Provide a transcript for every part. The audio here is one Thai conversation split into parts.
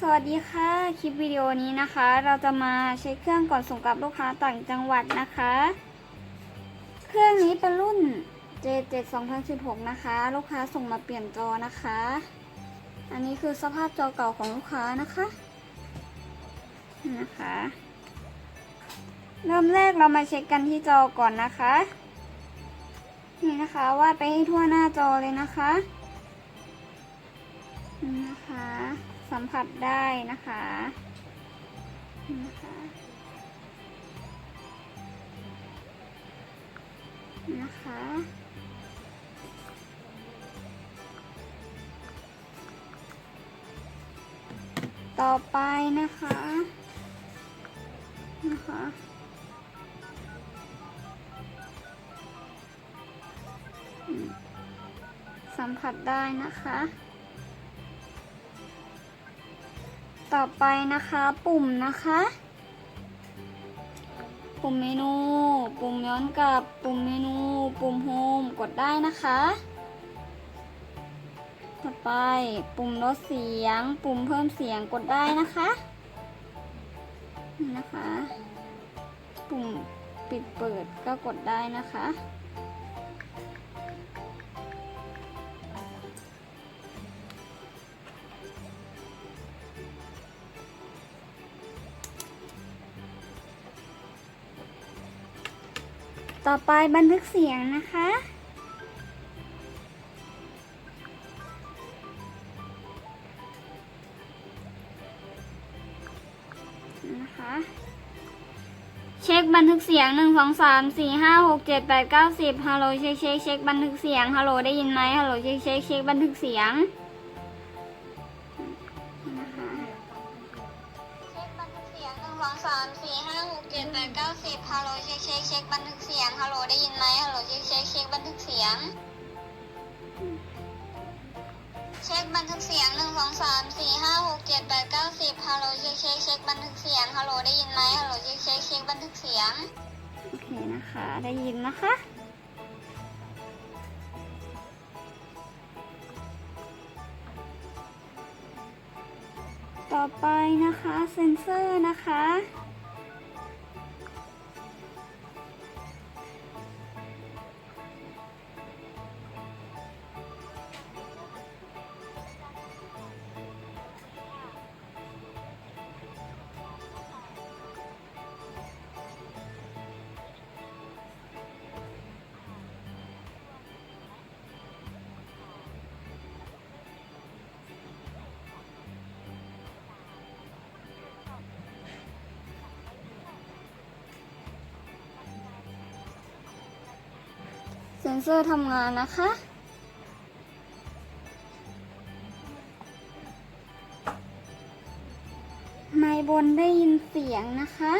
สวัสดีค่ะ คลิปวิดีโอนี้นะคะ เราจะมาเช็คเครื่องก่อนส่งกับลูกค้าต่างจังหวัดนะคะ เครื่องนี้เป็นรุ่น J7 2016 นะคะ ลูกค้าส่งมาเปลี่ยนจอนะคะ อันนี้คือสภาพจอเก่าของลูกค้านะคะนะคะ เริ่มแรกเรามาเช็คกันที่จอก่อนนะคะ นี่นะคะวาดไปให้ทั่วหน้าจอเลยนะคะนะคะ สัมผัสได้นะคะนะคะนะคะต่อไปนะคะนะคะสัมผัสได้นะคะ ต่อไปนะคะปุ่มนะคะ ปุ่มเมนู ปุ่มย้อนกลับ ปุ่มเมนู ปุ่มโฮมกดได้นะคะ ต่อไปปุ่มลดเสียง ปุ่มเพิ่มเสียงกดได้นะคะนี่นะคะ ปุ่มปิดเปิดก็กดได้นะคะ ต่อไปบันทึกเสียงนะคะ นะคะ เช็คบันทึกเสียงหนึ่งสองสามสี่ห้าหกเจ็ดแปดเก้าสิบฮัลโหลเช็คเช็คเช็คบันทึกเสียงฮัลโหลได้ยินไหมฮัลโหลเช็คเช็คเช็คบันทึกเสียงามสี่ห้าหกเจ็ดแปดเก้าสิบฮัลโหลเช็คเช็คเช็คบันทึกเสียงฮัลโหลได้ยินไหมฮัลโหลเช็คเช็คเช็คบันทึกเสียง เช็คบันทึกเสียงหนึ่งสองสามสี่ห้าหกเจ็ดแปดเก้าสิบฮัลโหลเช็คเช็คเช็คบันทึกเสียงฮัลโหลได้ยินไหมฮัลโหลเช็คเช็คเช็คบันทึกเสียง โอเคนะคะ ได้ยินนะคะต่อไปนะคะ เซนเซอร์นะคะ เซนเซอร์ทำงานนะคะ ไมค์บนได้ยินเสียงนะคะ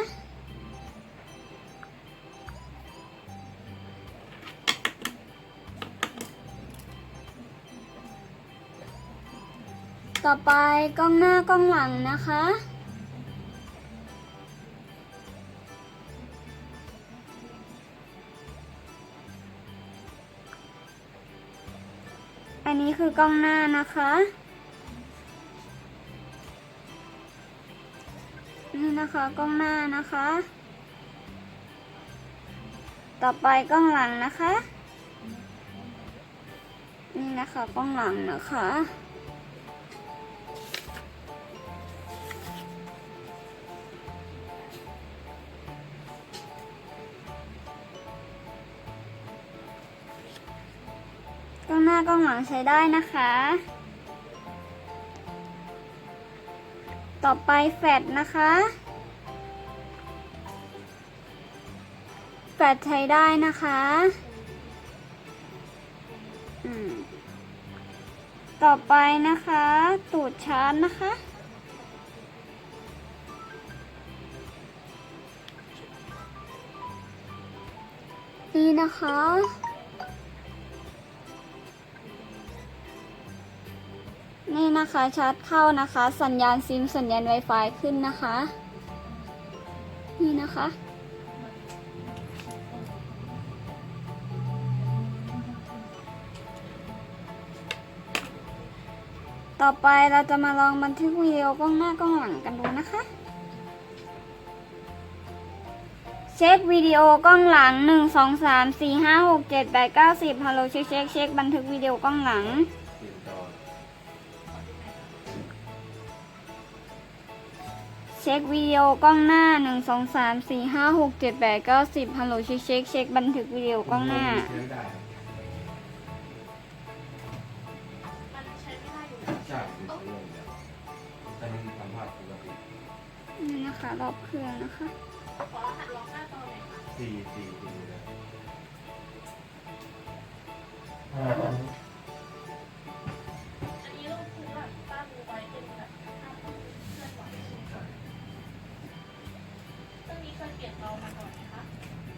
ต่อไปกล้องหน้ากล้องหลังนะคะ อันนี้คือกล้องหน้านะคะ นี่นะคะกล้องหน้านะคะ ต่อไปกล้องหลังนะคะ นี่นะคะกล้องหลังนะคะ ล้องหน้ากล้องหลังใช้ได้นะคะ ต่อไปแฟลชนะคะ แฟลชใช้ได้นะคะอืมต่อไปนะคะ ตูดชาร์จนะคะ นี่นะคะ นี่นะคะชาร์จเข้านะคะ สัญญาณซิมสัญญาณ Wi-Fi ขึ้นนะคะ นี่นะคะ ต่อไปเราจะมาลองบันทึกวิดีโอกล้องหน้ากล้องหลังกันดูนะคะ เช็ควิดีโอกล้องหลัง 1 2 3 4 5 6 7 8 9 10ฮัลโหลเช็คเช็คเช็คบันทึกวิดีโอกล้องหลัง ช็ควิดีโอกล้องหน้า 1 2 3 4 5 6 7 8 9 10ฮัลโหลเช็คเช็คเช็คบันทึกวิดีโอกล้องหน้า มันใช้ไม่ได้อยู่แล้วใช่เป็นเรื่องเดียแต่มันทำภาพปกตินี่นะคะ รอบเครื่องนะคะ ขอรหัสล็อกหน้าจอหน่อยค่ะ สี่สี่สี่เลย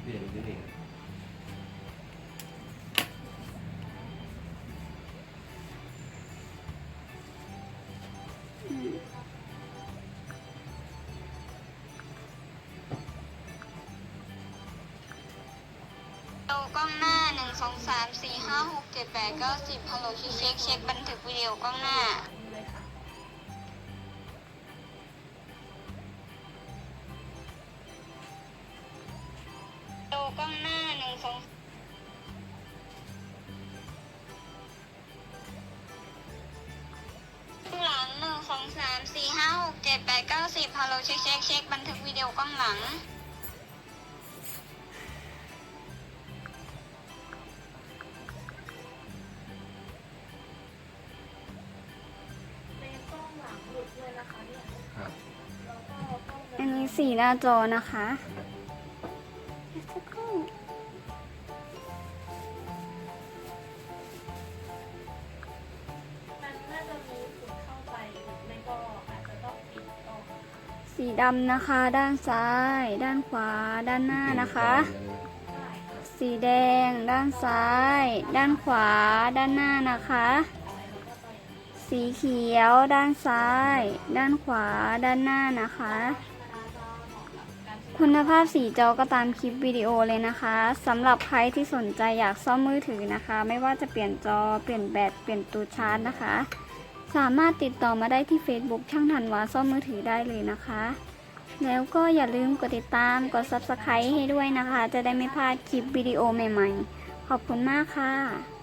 ลี่ยนนิดหนึ่งอืมดูกล้องหน้า1 2 3 4 5 6 7 8 9 10ฮัลโหลเช็คเช็คเช็คบันทึกวิดีโอกล้องหน้า เช็คเช็คเช็คบันทึกวิดีโอกล้องหลังในกล้องหลังหลุดด้วยนะคะเนี่ยครับแล้วก็กล้องอันนี้สีหน้าจอนะคะ สีดำนะคะ ด้านซ้าย ด้านขวา ด้านหน้านะคะได้ค่ะสีแดง ด้านซ้าย ด้านขวา ด้านหน้านะคะแล้วก็ต่ออย่างนี้สีเขียว ด้านซ้าย ด้านขวา ด้านหน้านะคะธรรมดาจะเหมาะกับการใช้คุณภาพสีจอก็ตามคลิปวิดีโอเลยนะคะสำหรับใครที่สนใจอยากซ่อมมือถือนะคะ ไม่ว่าจะเปลี่ยนจอ เปลี่ยนแบต เปลี่ยนตัวชาร์จนะคะ สามารถติดต่อมาได้ที่ Facebook ช่างธันวาซ่อมมือถือได้เลยนะคะ แล้วก็อย่าลืมกดติดตามกด Subscribe ให้ด้วยนะคะ จะได้ไม่พลาดคลิปวิดีโอใหม่ๆ ขอบคุณมากค่ะ